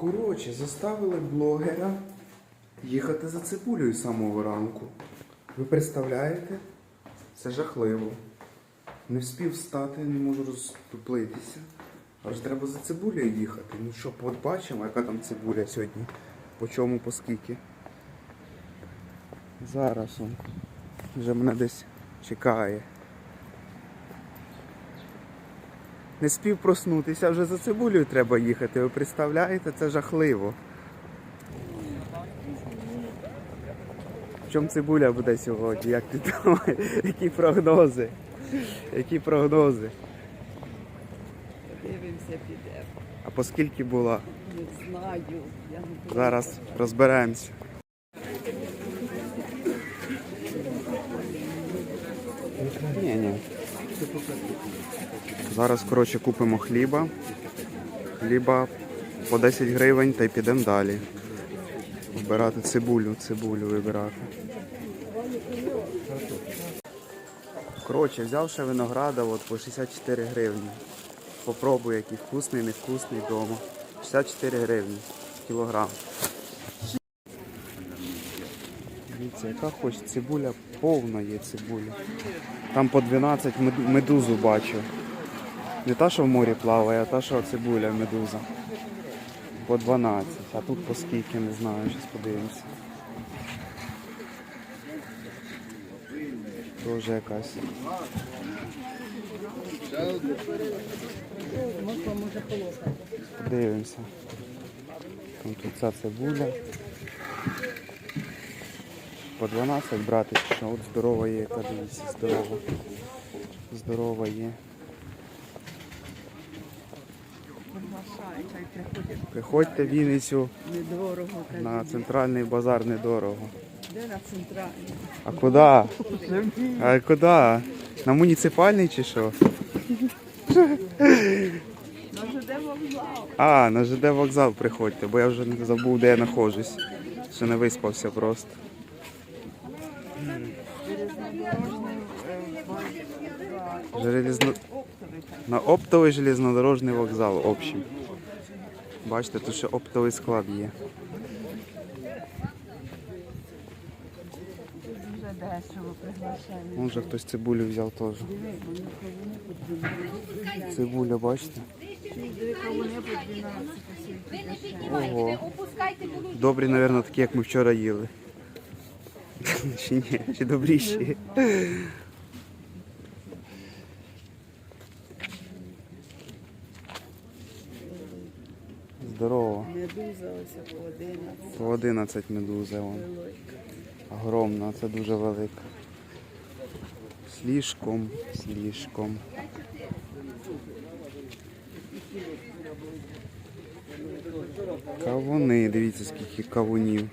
Коротше, заставили блогера їхати за цибулею з самого ранку. Ви представляєте? Це жахливо. Не встиг встати, не можу розтуплитися. Аж треба за цибулею їхати. Ну що, побачимо, яка там цибуля сьогодні. По чому, по скільки. Зараз он вже мене десь чекає. Не спів проснутися, вже за цибулею треба їхати. Ви представляєте, це жахливо. В чому цибуля буде сьогодні? Як ти думаєш? Які прогнози? Які прогнози? Дивимося, піде. А по скільки була? Не знаю. Я не. Зараз розберемося. Ні, ні. Зараз, коротше, купимо хліба. Хліба по 10 гривень та й підемо далі. Вибирати цибулю, цибулю вибирати. Коротше, взяв ще винограда от, по 64 гривні. Попробую, який вкусний, невкусний вдома. 64 гривні кілограм. Дивіться, яка хоч цибуля, повна є цибуля. Там по 12 медузу бачу. Не та, що в морі плаває, а та, що цибуля медуза. По 12. А тут по скільки, не знаю, зараз подивимося. Тоже якась. Дивимося. Там тут ця цибуля. По 12 брати, що от здорова є, яка дивіться, здорова. Здорова є. Приходьте в Вінницю Недорого. на центральний базар недорого. Де на центральній? А куди? А куди? На муніципальний чи що? На ЖД вокзал. А, на ЖД вокзал приходьте, бо я вже не забув, де я знаходжусь. Ще не виспався просто. Железно... На оптовий железнодорожний вокзал в общем. Бачите, тут ще оптовий склад є. Вон же хтось цибулю взяв теж. Диви, вони кавуни по 12. Цибуля, бачите? Диви, кавуни по 12, а сільки. Ого. Добрі, мабуть, такі, як ми вчора їли. Чи ні? Чи добріші? Здорово. Медуза ось по 11. По 11 медузи. Вон. Огромна, це дуже велика. Слишком, слишком. Кавуни, дивіться скільки кавунів.